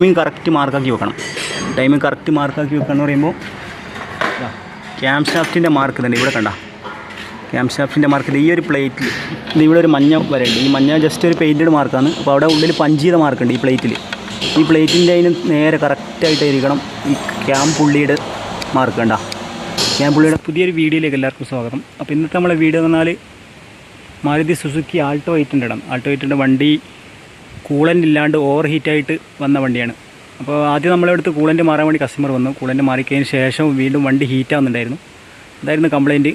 Timing correct മാർക്കാക്കി വെക്കണം. Timing correct മാർക്കാക്കി വെക്കണം എന്ന് പറയുമ്പോൾ ക്യാം ഷാഫ്റ്റിന്റെ മാർക്ക് തന്നെ ഇവിടെ കണ്ട. ക്യാം ഷാഫ്റ്റിന്റെ മാർക്ക് ഈ ഒരു പ്ലേറ്റിൽ ഇത് ഇവിടെ ഒരു മഞ്ഞ വരയുണ്ട്. ഈ മഞ്ഞ ജസ്റ്റ് ഒരു പെയിന്റഡ് മാർക്കാണ് അപ്പോൾ അവിടെ ഉള്ളിൽ പഞ്ച് ചെയ്ത മാർക്കുണ്ട് ഈ പ്ലേറ്റിൽ ഈ പ്ലേറ്റിന്റെ അതിന് നേരെ കറക്റ്റായിട്ട് ഇരിക്കണം ഈ ക്യാം പുള്ളിയുടെ മാർക്ക് കണ്ട. ക്യാം പുള്ളിയുടെ പുതിയൊരു വീഡിയോയിലേക്ക് എല്ലാവർക്കും സ്വാഗതം. അപ്പോൾ ഇന്നത്തെ നമ്മളെ വീഡിയോ എന്ന് പറഞ്ഞാൽ മാരുതി സുസുക്കി ആൾട്ടോ എയ്റ്റ് ഇടം ആൾട്ടോ എയ്റ്റിന്റെ വണ്ടി കൂളന്റ് ഇല്ലാണ്ട് ഓവർ ഹീറ്റായിട്ട് വന്ന വണ്ടിയാണ്. അപ്പോൾ ആദ്യം നമ്മളെടുത്ത് കൂളന്റ് മാറാൻ വേണ്ടി കസ്റ്റമർ വന്നു. കൂളന്റ് മാറിക്കഴിഞ്ഞന് ശേഷം വീണ്ടും വണ്ടി ഹീറ്റ് ആവുന്നുണ്ടായിരുന്നു. അതായിരുന്നു കംപ്ലയിന്റ്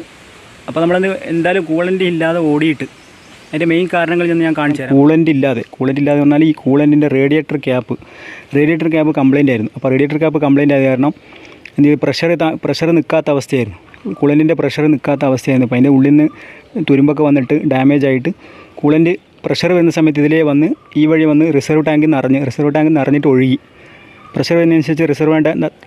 അപ്പോൾ നമ്മളത് എന്തായാലും കൂളന്റ് ഇല്ലാതെ ഓടിയിട്ട് അതിന്റെ മെയിൻ കാരണങ്ങൾ ചെന്ന് ഞാൻ കാണിച്ചു തരാം. കൂളന്റ് ഇല്ലാതെ കൂളന്റ് ഇല്ലാതെ വന്നാൽ ഈ കൂളന്റിന്റെ radiator cap radiator cap complaint ആയിരുന്നു. അപ്പോൾ റേഡിയേറ്റർ ക്യാപ്പ് കംപ്ലയിന്റ് ആയത് കാരണം എന്ത് പ്രഷർ പ്രഷർ നിൽക്കാത്ത അവസ്ഥയായിരുന്നു. കൂളന്റിന്റെ പ്രഷർ നിൽക്കാത്ത അവസ്ഥയായിരുന്നു. അപ്പോൾ അതിന്റെ ഉള്ളിൽ നിന്ന് തുരുമ്പൊക്കെ വന്നിട്ട് ഡാമേജ് ആയിട്ട് കൂളന്റ് പ്രഷർ വരുന്ന സമയത്ത് ഇതിലേ വന്ന് ഈ വഴി വന്ന് റിസർവ് ടാങ്കിൽ നിറഞ്ഞ് റിസർവ് ടാങ്ക് നിറഞ്ഞിട്ട് ഒഴുകി. പ്രഷർ വരുന്നതനുസരിച്ച് റിസർവ്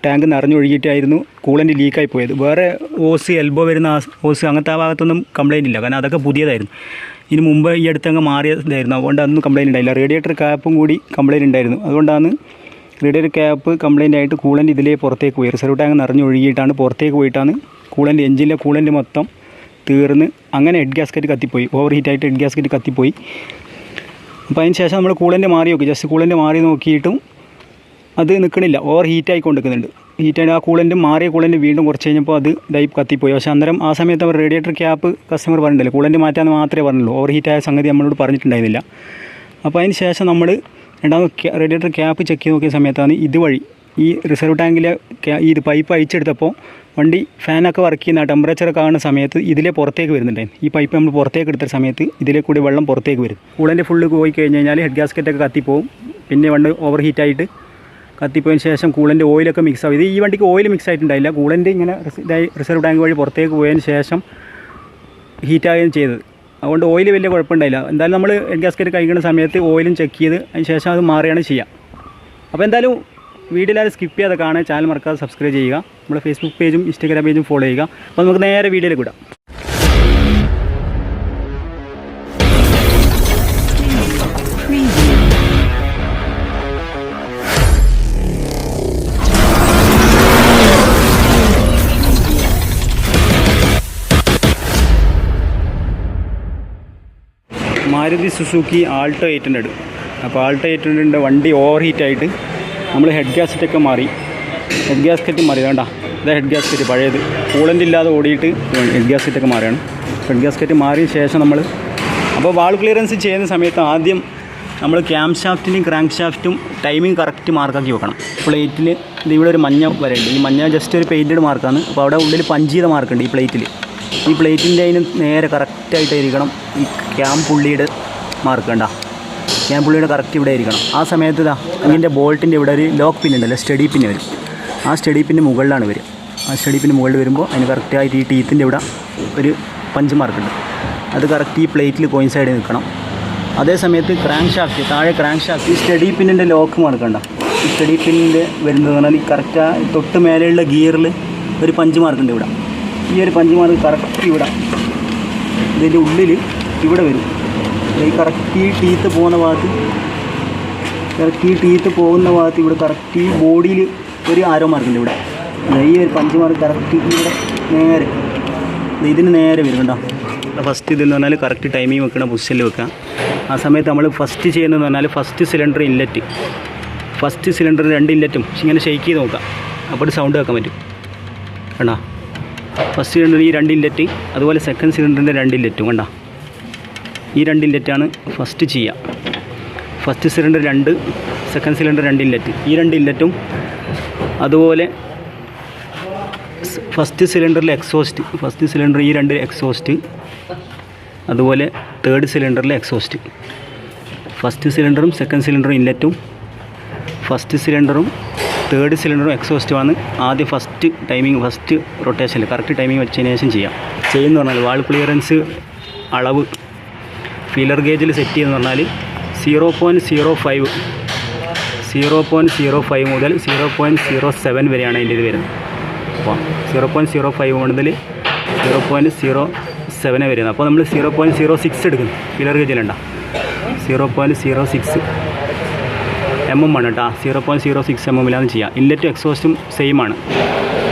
ടാങ്ക് നിറഞ്ഞൊഴുകിയിട്ടായിരുന്നു കൂളന്റ് ലീക്കായി പോയത്. വേറെ ഓസ് എൽബോ വരുന്ന ഓസ് അങ്ങനത്തെ ആ ഭാഗത്തൊന്നും കംപ്ലയിന്റ് ഇല്ല. കാരണം അതൊക്കെ പുതിയതായിരുന്നു. ഇതിന് മുമ്പ് ഈ അടുത്തങ്ങ് മാറിയതായിരുന്നു. അതുകൊണ്ട് അതൊന്നും കംപ്ലയിന്റ് ഉണ്ടായില്ല റേഡിയേറ്റർ ക്യാപ്പും കൂടി കംപ്ലയിന്റ് ഉണ്ടായിരുന്നു. അതുകൊണ്ടാണ് റേഡിയേറ്റർ ക്യാപ്പ് കംപ്ലയിന്റ് ആയിട്ട് കൂളന്റ് ഇതിലേ പുറത്തേക്ക് പോയി. റിസർവ് ടാങ്ക് നിറഞ്ഞൊഴുകിയിട്ടാണ് പുറത്തേക്ക് പോയിട്ടാണ് കൂളന്റ് എഞ്ചിന്റെ കൂളന്റ് മൊത്തം തീർന്ന് അങ്ങനെ ഹെഡ് ഗ്യാസ്കറ്റ് കത്തിപ്പോയി. ഓവർ ഹീറ്റായിട്ട് ഹെഡ് ഗ്യാസ്കറ്റ് കത്തിപ്പോയി. അപ്പോൾ അതിന് ശേഷം നമ്മൾ കൂളന്റ് മാറി നോക്കി ജസ്റ്റ് കൂളന്റ് മാറി നോക്കിയിട്ടും അത് നിൽക്കണില്ല ഓവർ ഹീറ്റായി കൊണ്ടിരിക്കുന്നുണ്ട് ഹീറ്റായി ആ കൂളന്റ് മാറിയ കൂളന്റ് വീണ്ടും കുറച്ച് കഴിഞ്ഞപ്പോൾ അത് ഇതായി കത്തിപ്പോയി. പക്ഷേ അന്നേരം ആ സമയത്ത് അവർ റേഡിയേറ്റർ ക്യാപ്പ് കസ്റ്റമർ പറഞ്ഞിട്ടില്ല? കൂളന്റ് മാറ്റാൻ മാത്രമേ പറഞ്ഞുള്ളൂ. ഓവർ ഹീറ്റായ സംഗതി നമ്മളോട് പറഞ്ഞിട്ടുണ്ടായിരുന്നില്ല. അപ്പോൾ അതിന് ശേഷം നമ്മൾ രണ്ടാമത് റേഡിയേറ്റർ ക്യാപ്പ് ചെക്ക് ചെയ്ത് നോക്കിയ സമയത്താണ് ഇതുവഴി ഈ റിസർവ് ടാങ്കിലെ ഈ ഇത് പൈപ്പ് അഴിച്ചെടുത്തപ്പോൾ വണ്ടി ഫാനൊക്കെ വർക്ക് ചെയ്യുന്ന ടെമ്പറേച്ചറൊക്കെ ആകുന്ന സമയത്ത് ഇതിലെ പുറത്തേക്ക് വരുന്നുണ്ടായിരുന്നു ഈ പൈപ്പ് നമ്മൾ പുറത്തേക്ക് എടുത്ത സമയത്ത് ഇതിലെ കൂടി വെള്ളം പുറത്തേക്ക് വരും. കൂളന്റെ ഫുള്ള് പോയി കഴിഞ്ഞ് കഴിഞ്ഞാൽ ഹെഡ് ഗ്യാസ്കറ്റൊക്കെ കത്തിപ്പോവും. പിന്നെ വണ്ടി ഓവർ ഹീറ്റായിട്ട് കത്തിപ്പോയതിന് ശേഷം കൂളന്റെ ഓയിലൊക്കെ മിക്സ് ആവും. ഇത് ഈ വണ്ടിക്ക് ഓയിൽ മിക്സ് ആയിട്ടുണ്ടായില്ല. കൂളന്റെ ഇങ്ങനെ റിസർവ് ടാങ്ക് വഴി പുറത്തേക്ക് പോയതിന് ശേഷം ഹീറ്റാവുകയും ചെയ്തത്. അതുകൊണ്ട് ഓയിൽ വലിയ കുഴപ്പമുണ്ടായില്ല. എന്തായാലും നമ്മൾ ഹെഡ് ഗ്യാസ്കറ്റ് കഴിക്കുന്ന സമയത്ത് ഓയിലും ചെക്ക് ചെയ്ത് അതിന് ശേഷം അത് മാറുകയാണ് ചെയ്യുക അപ്പോൾ എന്തായാലും വീഡിയോയിലാരും സ്കിപ്പ് ചെയ്യാതെ കാണാൻ ചാനൽ മറക്കാതെ സബ്സ്ക്രൈബ് ചെയ്യുക. നമ്മുടെ ഫേസ്ബുക്ക് പേജും ഇൻസ്റ്റാഗ്രാം പേജും ഫോളോ ചെയ്യുക. അപ്പോൾ നമുക്ക് നേരെ വീഡിയോയിൽ വിടാം. Maruti Suzuki Alto eight hundred. അപ്പോൾ ആൾട്ടോ എയ്റ്റ് ഹൺഡ്രഡിന്റെ വണ്ടി ഓവർ ഹീറ്റായിട്ട് നമ്മൾ ഹെഡ് ഗ്യാസ്കറ്റൊക്കെ മാറി. ഹെഡ് ഗ്യാസ്കറ്റ് മാറി. വേണ്ട ഇതാ ഹെഡ് ഗ്യാസ്കറ്റ് പഴയത്. കൂളന്റ് ഇല്ലാതെ ഓടിയിട്ട് ഹെഡ് ഗ്യാസ്കറ്റൊക്കെ മാറിയാണ്. ഹെഡ് ഗ്യാസ്കറ്റ് മാറിയ ശേഷം നമ്മൾ അപ്പോൾ വാൾ ക്ലിയറൻസ് ചെയ്യുന്ന സമയത്ത് ആദ്യം നമ്മൾ ക്യാം ഷാഫ്റ്റിനും ക്രാങ്ക് ഷാഫ്റ്റും ടൈമിംഗ് കറക്റ്റ് മാർക്കാക്കി വെക്കണം പ്ലേറ്റിൽ ഇത് ഇവിടെ ഒരു മഞ്ഞ വരയുണ്ട്. ഈ മഞ്ഞ ജസ്റ്റ് ഒരു പെയിന്റഡ് മാർക്കാണ് അപ്പോൾ അവിടെ ഉള്ളിൽ പഞ്ച് ചെയ്ത മാർക്കുണ്ട് ഈ പ്ലേറ്റിൽ ഈ പ്ലേറ്റിന്റെ അതിന് നേരെ കറക്റ്റായിട്ട് ഇരിക്കണം ഈ ക്യാം പുള്ളിയുടെ മാർക്ക് കണ്ട. ക്യാം പുള്ളിയുടെ കറക്റ്റ് ഇവിടെ ആയിരിക്കണം ആ സമയത്ത് ഇതാ ഇതിന്റെ ബോൾട്ടിന്റെ ഇവിടെ ഒരു ലോക്ക് പിൻ ഉണ്ടല്ലോ സ്റ്റഡി പിന്ന് വരും. ആ സ്റ്റഡി പിന്ന് മുകളിലാണ് വരും ആ സ്റ്റഡി പിന്ന് മുകളിൽ വരുമ്പോൾ അതിന് കറക്റ്റായിട്ട് ഈ ടീത്തിന്റെ ഇവിടെ ഒരു പഞ്ച് മാർക്കുണ്ട് അത് കറക്റ്റ് ഈ പ്ലേറ്റിൽ കോയിൻ കോയിൻസൈഡ് നിൽക്കണം. അതേ സമയത്ത് ക്രാങ്ക് ഷാഫ്റ്റ് താഴെ ക്രാങ്ക് ഷാഫ്റ്റ് സ്റ്റഡി പിന്നിന്റെ ലോക്ക് മാർക്കണ്ട ഈ സ്റ്റഡി പിന്നിന്റെ വരുന്നത് പറഞ്ഞാൽ ഈ കറക്റ്റ് തൊട്ട് മേലെയുള്ള ഗിയറിൽ ഒരു പഞ്ച് മാർക്കുണ്ട് ഇവിടെ. ഈ ഒരു പഞ്ച് മാർക്ക് കറക്റ്റ് ഇവിടെ. ഇതിന്റെ ഉള്ളിൽ ഇവിടെ വരും. ഈ കറക്റ്റ് ഈ ടീത്ത് പോകുന്ന ഭാഗത്ത് കറക്റ്റ് ഈ ടീത്ത് പോകുന്ന ഭാഗത്ത് ഇവിടെ കറക്റ്റ് ഈ ബോഡിയിൽ ഒരു ആരോ മാർക്കുണ്ട് ഇവിടെ. ഈ ഒരു പഞ്ച് മാർക്ക് കറക്റ്റ് ഇവിടെ നേരെ. ഇതിന് നേരെ വരും കണ്ടോ ഫസ്റ്റ് ഇതെന്ന് പറഞ്ഞാൽ കറക്റ്റ് ടൈമിങ് വെക്കണം പൊസിഷനിൽ വെക്കുക ആ സമയത്ത് നമ്മൾ ഫസ്റ്റ് ചെയ്യുന്നതെന്ന് പറഞ്ഞാൽ first cylinder inlet first cylinder രണ്ട് ഇല്ലറ്റും ഇങ്ങനെ ഷെയ്ക്ക് ചെയ്ത് നോക്കാം. അപ്പോൾ സൗണ്ട് വെക്കാൻ പറ്റും. കണ്ടാ? ഫസ്റ്റ് സിലിണ്ടർ ഈ രണ്ട് ഇല്ലറ്റ് അതുപോലെ സെക്കൻഡ് സിലിണ്ടറിന്റെ രണ്ട് ഇല്ലറ്റും കണ്ടോ? ഈ രണ്ട് ഇല്ലറ്റാണ് ഫസ്റ്റ് ചെയ്യുക ഫസ്റ്റ് സിലിണ്ടർ രണ്ട് സെക്കൻഡ് സിലിണ്ടർ രണ്ട് ഇല്ലറ്റ് ഈ രണ്ട് ഇല്ലറ്റും അതുപോലെ ഫസ്റ്റ് സിലിണ്ടറിൽ എക്സോസ്റ്റ് ഫസ്റ്റ് സിലിണ്ടർ ഈ രണ്ട് എക്സോസ്റ്റ് അതുപോലെ തേർഡ് സിലിണ്ടറിൽ എക്സോസ്റ്റ് ഫസ്റ്റ് സിലിണ്ടറും സെക്കൻഡ് സിലിണ്ടറും ഇല്ലറ്റും ഫസ്റ്റ് സിലിണ്ടറും തേർഡ് സിലിണ്ടറും എക്സോസ്റ്റുമാണ് ആദ്യം ഫസ്റ്റ് ടൈമിംഗ് ഫസ്റ്റ് റൊട്ടേഷനിൽ കറക്റ്റ് ടൈമിംഗ് വെച്ചതിന് ശേഷം ചെയ്യാം. ചെയ്യുന്ന പറഞ്ഞാൽ വാൾ ക്ലിയറൻസ് അളവ് ഫീലർ ഗേജിൽ സെറ്റ് ചെയ്യുന്ന പറഞ്ഞാൽ zero point zero five zero point zero five മുതൽ സീറോ പോയിന്റ് സീറോ സെവൻ വരെയാണ് അതിന്റെ ഇത് വരുന്നത്. അപ്പോൾ സീറോ പോയിന്റ് സീറോ ഫൈവ് മുതൽ സീറോ പോയിന്റ് സീറോ സെവന് വരുന്നത്. അപ്പോൾ നമ്മൾ സീറോ പോയിന്റ് സീറോ സിക്സ് എടുക്കുന്നു. Feeler ഗേജിലുണ്ടോ zero point zero six M M ആണ് കേട്ടോ. Zero point zero six M എമ്മിലാണ് ചെയ്യുക ഇല്ലറ്റും എക്സോസ്റ്റും സെയിം ആണ്.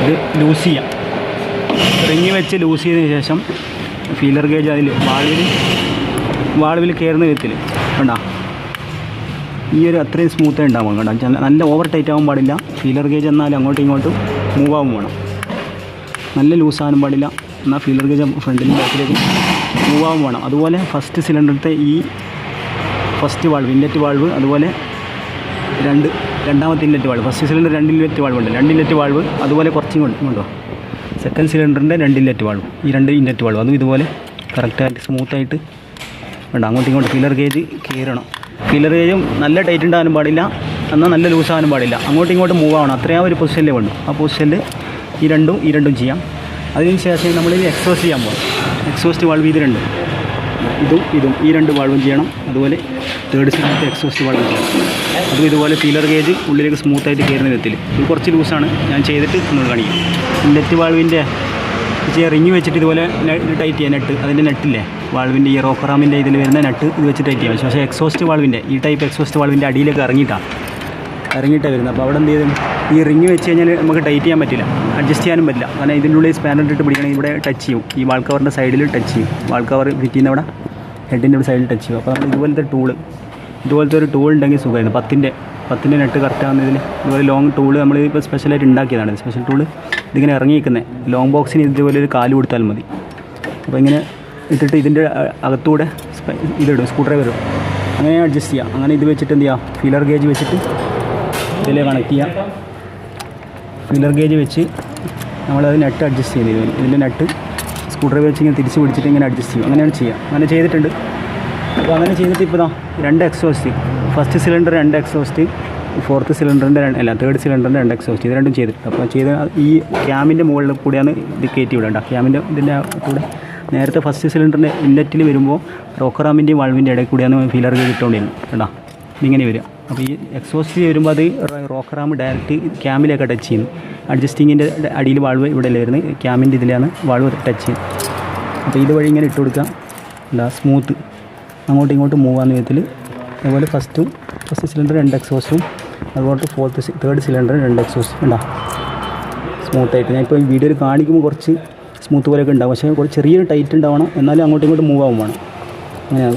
ഇത് ലൂസ് ചെയ്യാം. റിങ്ങി വെച്ച് ലൂസ് ചെയ്തതിന് ശേഷം ഫീലർ ഗേജ് അതിൽ വാൾവിൽ വാൾവിൽ കയറുന്ന വിധത്തിൽ. കണ്ട? ഈ ഒരു അത്രയും സ്മൂത്ത് ഉണ്ടാവും. കണ്ട? നല്ല ഓവർ ടൈറ്റ് ആവാൻ പാടില്ല. ഫീലർ ഗേജ് എന്നാൽ അങ്ങോട്ടും ഇങ്ങോട്ടും മൂവ് ആവും വേണം. നല്ല ലൂസ് ആകാനും പാടില്ല. എന്നാൽ ഫീലർ ഗേജ് ഫ്രണ്ടിലും ബാക്കിലേക്കും മൂവ് ആവും വേണം. അതുപോലെ ഫസ്റ്റ് സിലിണ്ടറിലത്തെ ഈ ഫസ്റ്റ് വാൾവ് ഇൻലെറ്റ് വാൾവ് അതുപോലെ രണ്ട് രണ്ടാമത്തെ ഇൻലെറ്റ് വാൾവ് ഫസ്റ്റ് സിലിണ്ടർ രണ്ട് ഇൻലെറ്റ് വാൾവ് ഉണ്ട്. രണ്ട് ഇൻലെറ്റ് വാൾവ് അതുപോലെ കുറച്ചും കൊണ്ടോ സെക്കൻഡ് സിലിണ്ടറിന്റെ രണ്ട് ഇൻലെറ്റ് വാൾവ് ഈ രണ്ട് ഇൻലെറ്റ് വാൾവ് അതും ഇതുപോലെ കറക്റ്റായിട്ട് സ്മൂത്തായിട്ട് വേണ്ട അങ്ങോട്ടും ഇങ്ങോട്ടും ഫില്ലർ ഗേജ് കീറണം. ഫില്ലർ ഗേജും നല്ല ടൈറ്റ് ഉണ്ടാകാനും പാടില്ല. എന്നാൽ നല്ല ലൂസ് ആകാനും പാടില്ല. അങ്ങോട്ടും ഇങ്ങോട്ടും മൂവ് ആവണം. അത്രയും ഒരു പൊസിഷനിലേ വേണ്ടു ആ പൊസിഷനിൽ ഈ രണ്ടും ഈ രണ്ടും ചെയ്യാം. അതിന് ശേഷം നമ്മളിത് എക്സോസ്റ്റ് ചെയ്യാൻ പോകും എക്സോസ്റ്റ് വാൾവ് ഇത് രണ്ടും. ഇതും ഇതും. ഈ രണ്ട് വാൾവും ചെയ്യണം. അതുപോലെ തേർഡ് സിഗ്നത്തെ എക്സോസ്റ്റ് വാൾവും ചെയ്യണം. അതും ഇതുപോലെ ഫീലർ ഗേജ് ഉള്ളിലേക്ക് സ്മൂത്തായിട്ട് കയറുന്ന വിധത്തിൽ ഇത് കുറച്ച് ലൂസാണ് ഞാൻ ചെയ്തിട്ട് നിങ്ങൾ കാണിക്കാം. നെറ്റ് വാൾവിന്റെ റിങ് വെച്ചിട്ട് ഇതുപോലെ ടൈറ്റ് ചെയ്യാം. നെട്ട് അതിന്റെ നെട്ടില്ലേ വാൾവിന്റെ ഈ റോക്കറാമിന്റെ ഇതിൽ വരുന്ന നട്ട് ഇത് വെച്ച് ടൈറ്റ് ചെയ്യാം പക്ഷേ എക്സോസ്റ്റ് വാൾവിന്റെ ഈ ടൈപ്പ് എക്സോസ്റ്റ് വാൾവിന്റെ അടിയിലേക്ക് ഇറങ്ങിയിട്ടാണ് ഇറങ്ങിയിട്ടാണ് വരുന്നത്. അപ്പോൾ അവിടെ എന്ത് ചെയ്തു? ഈ റിങ് വെച്ച് കഴിഞ്ഞാൽ നമുക്ക് ടൈറ്റ് ചെയ്യാൻ പറ്റില്ല. അഡ്ജസ്റ്റ് ചെയ്യാനും പറ്റില്ല. കാരണം ഇതിന്റെ ഉള്ളിൽ സ്പാനർ ഇട്ട് പിടിക്കണമെങ്കിൽ ഇവിടെ ടച്ച് ചെയ്യും. ഈ വാൾ കവറിന്റെ സൈഡിൽ ടച്ച് ചെയ്യും. വാൾ കവർ ഫിറ്റ് ചെയ്യുന്ന അവിടെ ഹെഡിന്റെ ഒരു സൈഡിൽ ടച്ച് ചെയ്യും. അപ്പോൾ ഇതുപോലത്തെ ടൂൾ ഇതുപോലത്തെ ഒരു ടൂൾ ഉണ്ടെങ്കിൽ സുഖമായിരുന്നു. പത്തിന്റെ പത്തിന്റെ നെട്ട് കറക്റ്റ് ആവുന്നതിൽ ഇതുപോലെ ലോങ് ടൂൾ നമ്മൾ ഇപ്പോൾ സ്പെഷ്യലായിട്ട് ഉണ്ടാക്കിയതാണ്. സ്പെഷ്യൽ ടൂൾ ഇതിങ്ങനെ ഇറങ്ങിയിരിക്കുന്നത് ലോങ് ബോക്സിന് ഇതുപോലെ ഒരു കാൽ കൊടുത്താൽ മതി. അപ്പോൾ ഇങ്ങനെ ഇട്ടിട്ട് ഇതിന്റെ അകത്തൂടെ ഇതിടും സ്ക്രൂ ഡ്രൈവർ അങ്ങനെ അഡ്ജസ്റ്റ് ചെയ്യാം. അങ്ങനെ ഇത് വെച്ചിട്ട് എന്ത് ചെയ്യാം? ഫീലർ ഗേജ് വെച്ചിട്ട് ഇതിലെ കണക്ട് ചെയ്യാം. ഫീലർ ഗേജ് വെച്ച് നമ്മളത് നെറ്റ് അഡ്ജസ്റ്റ് ഇതിൽ ഇതിന്റെ നെറ്റ് സ്ക്രൂ ഡ്രൈവർ വെച്ച് ഇങ്ങനെ തിരിച്ച് പിടിച്ചിട്ട് ഇങ്ങനെ അഡ്ജസ്റ്റ് ചെയ്യും. അങ്ങനെയാണ് ചെയ്യുക. അങ്ങനെ ചെയ്തിട്ടുണ്ട്. അപ്പോൾ അങ്ങനെ ചെയ്തിട്ട് ഇപ്പോൾ രണ്ട് എക്സോസ്റ്റ് ഫസ്റ്റ് സിലിണ്ടർ രണ്ട് എക്സോസ്റ്റ് ഫോർത്ത് സിലിണ്ടറിന്റെ അല്ല തേർഡ് സിലിണ്ടറിന്റെ രണ്ട് എക്സോസ്റ്റ് ഇത് രണ്ടും ചെയ്തിട്ടുണ്ട്. അപ്പോൾ ചെയ്ത ഈ ക്യാമിന്റെ മുകളിൽ കൂടിയാണ് ഇത് കയറ്റി വിടേണ്ട ക്യാമിന്റെ ഇതിന്റെ കൂടെ നേരത്തെ ഫസ്റ്റ് സിലിണ്ടറിന്റെ ഇൻലെറ്റിൽ വരുമ്പോൾ റോക്കറാമിന്റെയും വാൾവിന്റെ ഇടയിൽ കൂടിയാണ് ഫീലർ കിട്ടുകൊണ്ടിരുന്നത് കേട്ടോ. ഇങ്ങനെ വരിക. അപ്പോൾ ഈ എക്സോസ്റ്റ് വരുമ്പോൾ അത് റോക്കറാം ഡയറക്റ്റ് ക്യാമിലേക്ക് ടച്ച് ചെയ്യുന്നു. അഡ്ജസ്റ്റിങ്ങിന്റെ അടിയിൽ വാൾവ് ഇവിടെ അല്ലായിരുന്നു ക്യാമിന്റെ ഇതിലാണ് വാൾവ് ടച്ച് ചെയ്യുന്നത്. അപ്പോൾ ഇതുവഴി ഇങ്ങനെ ഇട്ട് കൊടുക്കാം അല്ല സ്മൂത്ത് അങ്ങോട്ടും ഇങ്ങോട്ടും മൂവ് ആകുന്ന വിധത്തിൽ. അതുപോലെ ഫസ്റ്റും ഫസ്റ്റ് സിലിണ്ടർ രണ്ട് എക്സോസ്റ്റും അതുപോലെ ഫോർത്ത് തേർഡ് സിലിണ്ടർ രണ്ട് എക്സോസ്റ്റും ഉണ്ടാ സ്മൂത്തായിട്ട് ഞാൻ ഇപ്പോൾ ഈ വീഡിയോയിൽ കാണിക്കുമ്പോൾ കുറച്ച് സ്മൂത്ത് പോലെയൊക്കെ ഉണ്ടാവും. പക്ഷേ കുറച്ച് ചെറിയൊരു ടൈറ്റ് ഉണ്ടാവണം. എന്നാലും അങ്ങോട്ടും ഇങ്ങോട്ടും മൂവ് ആവും വേണം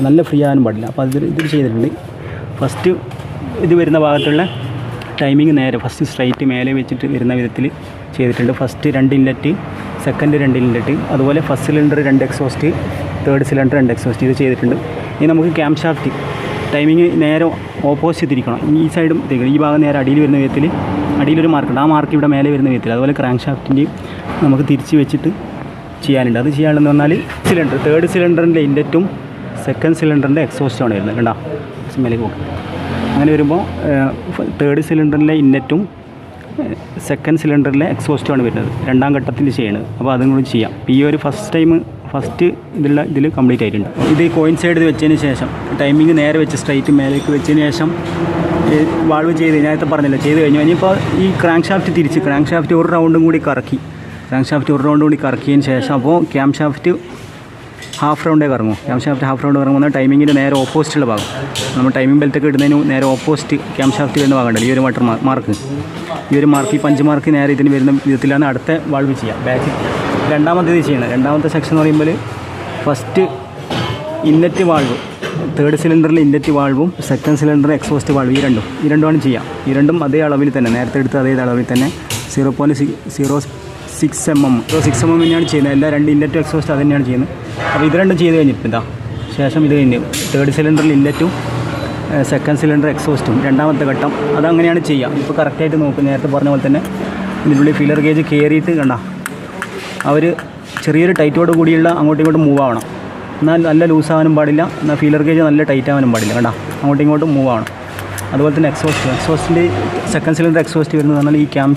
നല്ല ഫ്രീ ആകാനും പാടില്ല. അപ്പോൾ അതിൽ ഇതിൽ ചെയ്തിട്ടുണ്ട്. ഫസ്റ്റ് ഇത് വരുന്ന ഭാഗത്തുള്ള ടൈമിങ് നേരെ ഫസ്റ്റ് സ്ട്രൈറ്റ് മേലെ വെച്ചിട്ട് വരുന്ന വിധത്തിൽ ചെയ്തിട്ടുണ്ട്. ഫസ്റ്റ് രണ്ട് ഇൻലെറ്റ് സെക്കൻഡ് രണ്ട് ഇൻലെറ്റ് അതുപോലെ ഫസ്റ്റ് സിലിണ്ടർ രണ്ട് എക്സോസ്റ്റ് തേർഡ് സിലിണ്ടർ രണ്ട് എക്സോസ്റ്റ് ഇത് ചെയ്തിട്ടുണ്ട്. ഇനി നമുക്ക് ക്യാം ഷാഫ്റ്റ് ടൈമിങ് നേരെ ഓപ്പോസിറ്റ് തിരിക്കണം ഈ സൈഡും തിരിക്കണം ഈ ഭാഗം നേരെ അടിയിൽ വരുന്ന വിധത്തിൽ അടിയിലൊരു മാർക്കുണ്ട് ആ മാർക്ക് ഇവിടെ മേലെ വരുന്ന വിധത്തിൽ അതുപോലെ ക്രാങ്ക് ഷാഫ്റ്റിന്റെയും നമുക്ക് തിരിച്ച് വെച്ചിട്ട് ചെയ്യാനുണ്ട്. അത് ചെയ്യാനുള്ളതെന്ന് പറഞ്ഞാൽ സിലിണ്ടർ തേർഡ് സിലിണ്ടറിന്റെ ഇൻഡറ്റും സെക്കൻഡ് സിലിണ്ടറിന്റെ എക്സോസ്റ്റാണ് വരുന്നത്. കണ്ടോ? സ്മെല്ലിൽ പോകും അങ്ങനെ വരുമ്പോൾ തേർഡ് സിലിണ്ടറിലെ ഇന്നറ്റും സെക്കൻഡ് സിലിണ്ടറിലെ എക്സോസ്റ്റുമാണ് വരുന്നത്. രണ്ടാം ഘട്ടത്തിൽ ചെയ്യണത്. അപ്പോൾ അതും കൂടി ചെയ്യാം. ഈ ഒരു ഫസ്റ്റ് ടൈം ഫസ്റ്റ് ഇതിലുള്ള ഇതിൽ കംപ്ലീറ്റ് ആയിട്ടുണ്ട്. ഇത് കോയിൻ സൈഡ് വെച്ചതിന് ശേഷം ടൈമിംഗ് നേരെ വെച്ച് സ്ട്രൈറ്റ് മേലേക്ക് വെച്ചതിന് ശേഷം വാൾവ് ചെയ്ത് നേരത്തെ പറഞ്ഞല്ലോ ചെയ്ത് കഴിഞ്ഞു. ഇനിയിപ്പോൾ ഈ ക്രാങ്ക് ഷാഫ്റ്റ് തിരിച്ച് ക്രാങ്ക് ഷാഫ്റ്റ് ഒരു റൗണ്ടും കൂടി കറക്കി. ക്രാങ്ക് ഷാഫ്റ്റ് ഒരു റൗണ്ട് കൂടി കറക്കിയതിന് ശേഷം അപ്പോൾ ക്യാം ഷാഫ്റ്റ് ഹാഫ് റൗണ്ടേ കറങ്ങും. ക്യാം ഷാഫ്റ്റ് ഹാഫ് റൗണ്ട് കറങ്ങുമ്പോൾ ടൈമിങ്ങിന്റെ നേരെ ഓപ്പോസിറ്റുള്ള ഭാഗം. നമ്മൾ ടൈമിംഗ് ബെൽറ്റൊക്കെ ഇടുന്നതിന് നേരെ ഓപ്പോസിറ്റ് ക്യാം ഷാഫ്റ്റ് വരുന്ന ഭാഗമുണ്ടല്ലോ ഈ ഒരു വാട്ടർ മാർക്ക് ഈ ഒരു മാർക്ക് ഈ പഞ്ച് മാർക്ക് നേരെ ഇതിന് വരുന്ന വിധത്തിലാണ് അടുത്ത വാൾവ് ചെയ്യുക. രണ്ടാമത്തെ രണ്ടാമത്തേത് ചെയ്യുന്നത് രണ്ടാമത്തെ സെക്ഷൻ എന്ന് പറയുമ്പോൾ ഫസ്റ്റ് ഇന്നറ്റ് വാൾവ് തേർഡ് സിലിണ്ടറിൽ ഇന്നറ്റ് വാൾവും സെക്കൻഡ് സിലിണ്ടർ എക്സോസ്റ്റ് വാൾവ് ഈ രണ്ടും. ഈ രണ്ടുമാണ് ചെയ്യാം ഈ രണ്ടും അതേ അളവിൽ തന്നെ നേരത്തെ എടുത്ത അതേ അളവിൽ തന്നെ zero point zero six M M so six M M തന്നെയാണ് ചെയ്യുന്നത്. എല്ലാ രണ്ട് ഇല്ലറ്റും എക്സോസ്റ്റ് അത് തന്നെയാണ് ചെയ്യുന്നത്. അപ്പോൾ ഇത് രണ്ടും ചെയ്ത് കഴിഞ്ഞിപ്പോൾ ഇതാ ശേഷം ഇത് കഴിഞ്ഞു തേർഡ് സിലിണ്ടറിൽ ഇൻലെറ്റും സെക്കൻഡ് സിലിണ്ടർ എക്സോസ്റ്റും രണ്ടാമത്തെ ഘട്ടം അതങ്ങനെയാണ് ചെയ്യുക. ഇപ്പോൾ കറക്റ്റായിട്ട് നോക്കും നേരത്തെ പറഞ്ഞ പോലെ തന്നെ ഇതിനുള്ളിൽ ഫില്ലർ ഗേജ് കയറിയിട്ട് കണ്ട. അവർ ചെറിയൊരു ടൈറ്റോട് കൂടിയുള്ള അങ്ങോട്ടും ഇങ്ങോട്ടും മൂവ് ആവണം. എന്നാൽ നല്ല ലൂസ് ആവാനും പാടില്ല. എന്നാൽ ഫീലർ ഗേജ് നല്ല ടൈറ്റ് ആവാനും പാടില്ല കണ്ട. അങ്ങോട്ടും ഇങ്ങോട്ടും മൂവ് ആവണം. അതുപോലെ തന്നെ എക്സോസ്റ്റ് എക്സോസ്റ്റിന്റെ സെക്കൻഡ് സിലിണ്ടർ എക്സോസ്റ്റ് വരുന്നത് പറഞ്ഞാൽ ഈ ക്യാം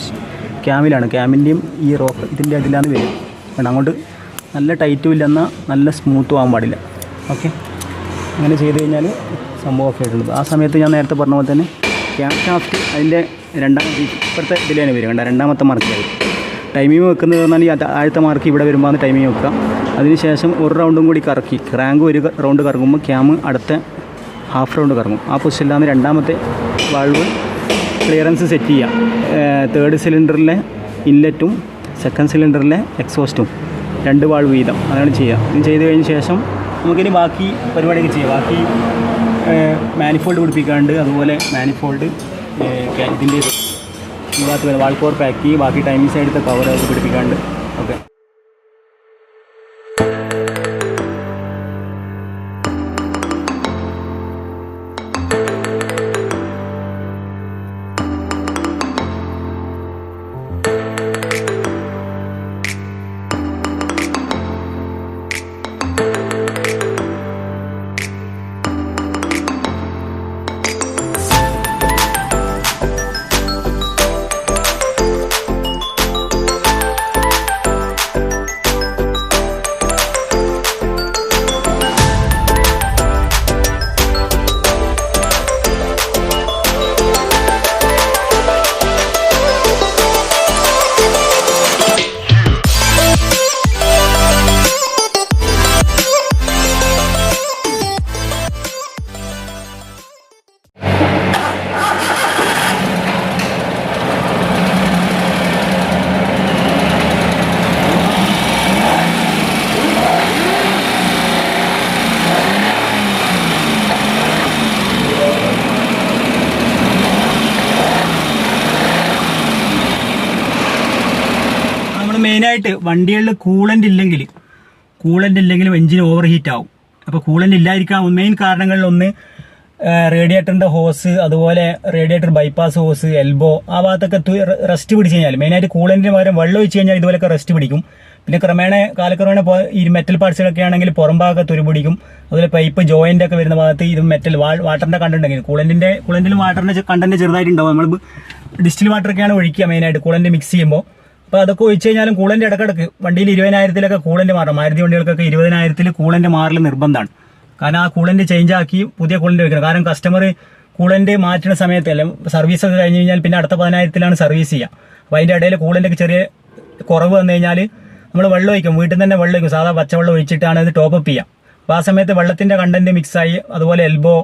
ക്യാമിലാണ്. ക്യാമിന്റെയും ഈ റോക്ക് ഇതിന്റെ അതിലാണ് വരും വേണം അങ്ങോട്ട് നല്ല ടൈറ്റും ഇല്ലെന്നാൽ നല്ല സ്മൂത്തും ആകാൻ പാടില്ല. ഓക്കെ? അങ്ങനെ ചെയ്ത് കഴിഞ്ഞാൽ സംഭവം ഒക്കെ ആയിട്ടുള്ളത്. ആ സമയത്ത് ഞാൻ നേരത്തെ പറഞ്ഞ പോലെ തന്നെ ക്യാം ഷാഫ്റ്റ് അതിന്റെ രണ്ടാമത്തെ ഇപ്പോഴത്തെ ഇതിലാണ് വരും കണ്ട രണ്ടാമത്തെ മാർക്കിലായി ടൈമിങ് വെക്കുന്നത് പറഞ്ഞാൽ ഈ ആദ്യത്തെ മാർക്ക് ഇവിടെ വരുമ്പോൾ ആണ് ടൈമിങ് വെക്കുക. അതിനുശേഷം ഒരു റൗണ്ടും കൂടി കറക്കി. റാങ്ക് ഒരു റൗണ്ട് കറങ്ങുമ്പോൾ ക്യാം അടുത്ത ഹാഫ് റൗണ്ട് കറങ്ങും. ആ പൊസിഷനിലാണ് രണ്ടാമത്തെ വാൾവ് ക്ലിയറൻസ് സെറ്റ് ചെയ്യാം തേർഡ് സിലിണ്ടറിലെ ഇൻലെറ്റും സെക്കൻഡ് സിലിണ്ടറിലെ എക്സോസ്റ്റും രണ്ട് വാൾ വീതം. അതാണ് ചെയ്യുക. ഇത് ചെയ്ത് കഴിഞ്ഞ ശേഷം നമുക്കിനി ബാക്കി പരിപാടിയൊക്കെ ചെയ്യാം. ബാക്കി മാനിഫോൾഡ് പിടിപ്പിക്കാണ്ട് അതുപോലെ മാനിഫോൾഡ് ഇതിന്റെ ഭാഗത്ത് വാൾ കോർ പാക്ക് ബാക്കി ടൈമിങ് സൈഡിലത്തെ കവർ അത് പിടിപ്പിക്കാണ്ട് മെയിനായിട്ട് വണ്ടികളിൽ കൂളന്റ് ഇല്ലെങ്കിൽ കൂളന്റ് ഇല്ലെങ്കിൽ എഞ്ചിൻ ഓവർ ഹീറ്റ് ആവും. അപ്പോൾ കൂളന്റ് ഇല്ലാതിരിക്കാൻ മെയിൻ കാരണങ്ങളിൽ ഒന്ന് റേഡിയേറ്ററിന്റെ ഹോസ് അതുപോലെ റേഡിയേറ്റർ ബൈപ്പാസ് ഹോസ് എൽബോ ആ ഭാഗത്തൊക്കെ റെസ്റ്റ് പിടിച്ച് കഴിഞ്ഞാൽ മെയിനായിട്ട് കൂളന്റിന് പകരം വെള്ളം ഒഴിച്ച് കഴിഞ്ഞാൽ ഇതുപോലൊക്കെ റെസ്റ്റ് പിടിക്കും. പിന്നെ ക്രമേണ കാലക്രമേണ ഈ മെറ്റൽ പാർട്സുകളൊക്കെ ആണെങ്കിൽ പുറം ഭാഗത്ത് തുരുപിടിക്കും അതുപോലെ പൈപ്പ് ജോയിന്റ് ഒക്കെ വരുന്ന ഭാഗത്ത് ഇത് മെറ്റൽ വാട്ടറിന്റെ കണ്ടന്റ് ഉണ്ടെങ്കിൽ കൂളന്റിന്റെ കൂളന്റിലും വാട്ടറിന്റെ കണ്ടന്റ് ചെറുതായിട്ടുണ്ടാവും. നമ്മൾ ഡിസ്റ്റിൽ വാട്ടറൊക്കെയാണ് ഒഴിക്കുക മെയിനായിട്ട് കൂളന്റ് മിക്സ് ചെയ്യുമ്പോൾ. അപ്പോൾ അതൊക്കെ ഒഴിച്ച് കഴിഞ്ഞാലും കൂളന്റെ ഇടക്കിടക്ക് വണ്ടിയിൽ ഇരുപതിനായിരത്തിലൊക്കെ കൂളന്റെ മാറണം മാരുതി വണ്ടികൾക്കൊക്കെ ഇരുപതിനായിരത്തിൽ കൂളന്റെ മാറൽ നിർബന്ധമാണ് കാരണം ആ കൂളന്റ് ചേഞ്ച് ആക്കി പുതിയ കൂളന്റ് വെക്കണം. കാരണം കസ്റ്റമർ കൂളന്റ് മാറ്റുന്ന സമയത്ത് അല്ലെങ്കിൽ സർവീസ് ഒക്കെ കഴിഞ്ഞ് കഴിഞ്ഞാൽ പിന്നെ അടുത്ത പതിനായിരത്തിലാണ് സർവീസ് ചെയ്യുക അപ്പോൾ അതിന്റെ ഇടയിൽ കൂളന്റ് ചെറിയ കുറവ് വന്നു കഴിഞ്ഞാൽ നമ്മൾ വെള്ളം ഒഴിക്കും. വീട്ടിൽ തന്നെ വെള്ളം ഒഴിക്കും. സാധാ പച്ചവെള്ളം ഒഴിച്ചിട്ടാണ് അത് ടോപ്പ് ചെയ്യുക അപ്പോൾ ആ സമയത്ത് വെള്ളത്തിന്റെ കണ്ടന്റ് മിക്സായി അതുപോലെ എൽബോ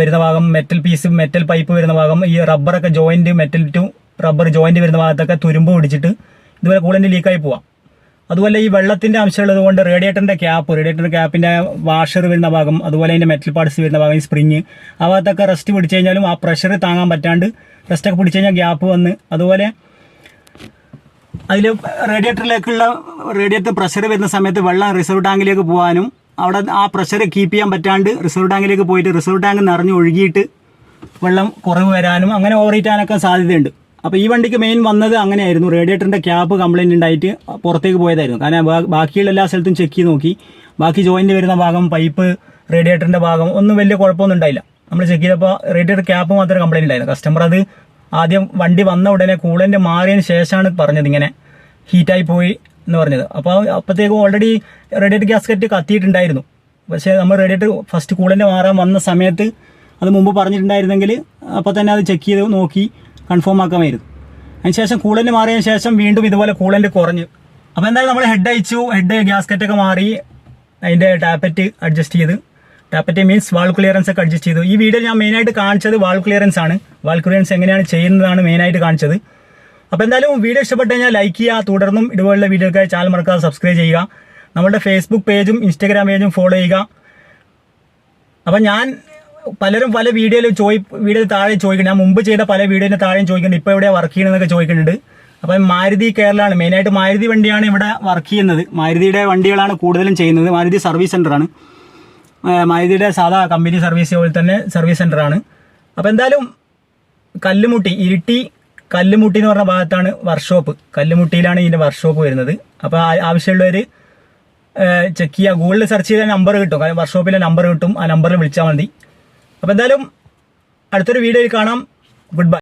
വരുന്ന ഭാഗം മെറ്റൽ പീസ് മെറ്റൽ പൈപ്പ് വരുന്ന ഭാഗം ഈ റബ്ബറൊക്കെ joint metal to rubber joint വരുന്ന ഭാഗത്തൊക്കെ തുരുമ്പ് പിടിച്ചിട്ട് ഇതുപോലെ കൂളന്റ് ലീക്കായി പോവാം. അതുപോലെ ഈ വെള്ളത്തിന്റെ അംശമുള്ളത് കൊണ്ട് റേഡിയേറ്ററിന്റെ ക്യാപ്പ് റേഡിയേറ്ററിന്റെ ക്യാപ്പിന്റെ വാഷർ വരുന്ന ഭാഗം അതുപോലെ അതിന്റെ മെറ്റൽ പാർട്സ് വരുന്ന ഭാഗം ഈ സ്പ്രിങ് ആ ഭാഗത്തൊക്കെ റെസ്റ്റ് പിടിച്ചു കഴിഞ്ഞാലും ആ പ്രഷർ താങ്ങാൻ പറ്റാണ്ട് റെസ്റ്റ് ഒക്കെ പിടിച്ചു കഴിഞ്ഞാൽ ഗ്യാപ്പ് വന്ന് അതുപോലെ അതിൽ റേഡിയേറ്ററിലേക്കുള്ള റേഡിയേറ്റർ പ്രഷർ വരുന്ന സമയത്ത് വെള്ളം റിസർവ് ടാങ്കിലേക്ക് പോകാനും അവിടെ ആ പ്രഷർ കീപ്പ് ചെയ്യാൻ പറ്റാണ്ട് റിസർവ് ടാങ്കിലേക്ക് പോയിട്ട് റിസർവ് ടാങ്ക് നിറഞ്ഞ് ഒഴുകിയിട്ട് വെള്ളം കുറവ് വരാനും അങ്ങനെ ഓവറേറ്റാനൊക്കെ സാധ്യതയുണ്ട്. അപ്പോൾ ഈ വണ്ടിക്ക് മെയിൻ വന്നത് അങ്ങനെയായിരുന്നു. റേഡിയേറ്ററിന്റെ ക്യാപ്പ് കംപ്ലൈന്റ് ഉണ്ടായിട്ട് പുറത്തേക്ക് പോയതായിരുന്നു. കാരണം ബാക്കിയുള്ള എല്ലാ സ്ഥലത്തും ചെക്ക് ചെയ്ത് നോക്കി. ബാക്കി ജോയിന്റ് വരുന്ന ഭാഗം പൈപ്പ് റേഡിയേറ്ററിന്റെ ഭാഗം ഒന്നും വലിയ കുഴപ്പമൊന്നും ഉണ്ടായില്ല. നമ്മൾ ചെക്ക് ചെയ്തപ്പോൾ റേഡിയേറ്റർ ക്യാപ്പ് മാത്രമേ കംപ്ലൈന്റ് ഉണ്ടായിരുന്നു. കസ്റ്റമർ അത് ആദ്യം വണ്ടി വന്ന ഉടനെ കൂളന്റ് മാറിയതിന് ശേഷമാണ് പറഞ്ഞത് ഇങ്ങനെ ഹീറ്റായി പോയി എന്ന് പറഞ്ഞത്. അപ്പോൾ അപ്പോഴത്തേക്കും ഓൾറെഡി റേഡിയേറ്റർ ഗ്യാസ്കറ്റ് കത്തിയിട്ടുണ്ടായിരുന്നു. പക്ഷേ നമ്മൾ റേഡിയേറ്റർ ഫസ്റ്റ് കൂളന്റ് മാറാൻ വന്ന സമയത്ത് അത് മുമ്പ് പറഞ്ഞിട്ടുണ്ടായിരുന്നെങ്കിൽ അപ്പോൾ തന്നെ അത് ചെക്ക് ചെയ്ത് നോക്കി. കൺഫേം ആക്കാമായിരുന്നു. അതിനുശേഷം കൂളന്റ് മാറിയതിന് ശേഷം വീണ്ടും ഇതുപോലെ കൂളന്റ് കുറഞ്ഞു. അപ്പോൾ എന്തായാലും നമ്മൾ ഹെഡ് അയച്ചു ഹെഡ് ഗ്യാസ്കറ്റൊക്കെ മാറി അതിന്റെ ടാപ്പറ്റ് അഡ്ജസ്റ്റ് ചെയ്ത്. ടാപ്പറ്റ് മീൻസ് വാൾ ക്ലിയറൻസ് ഒക്കെ അഡ്ജസ്റ്റ് ചെയ്തു. ഈ വീഡിയോ ഞാൻ മെയിനായിട്ട് കാണിച്ചത് വാൾ ക്ലിയറൻസ് ആണ്. വാൾ ക്ലിയറൻസ് എങ്ങനെയാണ് ചെയ്യുന്നതാണ് മെയിനായിട്ട് കാണിച്ചത്. അപ്പോൾ എന്തായാലും വീഡിയോ ഇഷ്ടപ്പെട്ട് കഴിഞ്ഞാൽ ലൈക്ക് ചെയ്യുക തുടർന്നും ഇതുപോലുള്ള വീഡിയോക്കായി ചാനൽ മറക്കാതെ സബ്സ്ക്രൈബ് ചെയ്യുക. നമ്മുടെ ഫേസ്ബുക്ക് പേജും ഇൻസ്റ്റാഗ്രാം പേജും ഫോളോ ചെയ്യുക. അപ്പം ഞാൻ പലരും പല വീഡിയോയിൽ ചോയി വീഡിയോ താഴെ ചോദിക്കുന്നുണ്ട്. ഞാൻ മുമ്പ് ചെയ്ത പല വീഡിയോയുടെ താഴെയും ചോദിക്കുന്നുണ്ട്. ഇപ്പോൾ എവിടെയാണ് വർക്ക് ചെയ്യണമെന്നൊക്കെ ചോദിക്കുന്നുണ്ട്. അപ്പം മാരുതി കേരളമാണ് മെയിനായിട്ട് മാരുതി വണ്ടിയാണ് ഇവിടെ വർക്ക് ചെയ്യുന്നത്. മാരുതിയുടെ വണ്ടികളാണ് കൂടുതലും ചെയ്യുന്നത്. മാരുതി സർവീസ് സെന്ററാണ് മാരുതിയുടെ സാധാ കമ്പനി സർവീസ് പോലെ തന്നെ സർവീസ് സെന്ററാണ് അപ്പോൾ എന്തായാലും കല്ലുമുട്ടി ഇരിട്ടി കല്ലുമുട്ടി എന്ന് പറഞ്ഞ ഭാഗത്താണ് വർക്ക്ഷോപ്പ് കല്ലുമുട്ടിയിലാണ് ഇതിന്റെ വർക്ക്ഷോപ്പ് വരുന്നത്. അപ്പോൾ ആവശ്യമുള്ളവർ ചെക്ക് ചെയ്യുക. ഗൂഗിളിൽ സെർച്ച് ചെയ്താൽ നമ്പർ കിട്ടും. കാരണം വർക്ക്ഷോപ്പിലെ നമ്പർ കിട്ടും. ആ നമ്പറിൽ വിളിച്ചാൽ മതി. അപ്പോൾ എന്തായാലും അടുത്തൊരു വീഡിയോയിൽ കാണാം. Good bye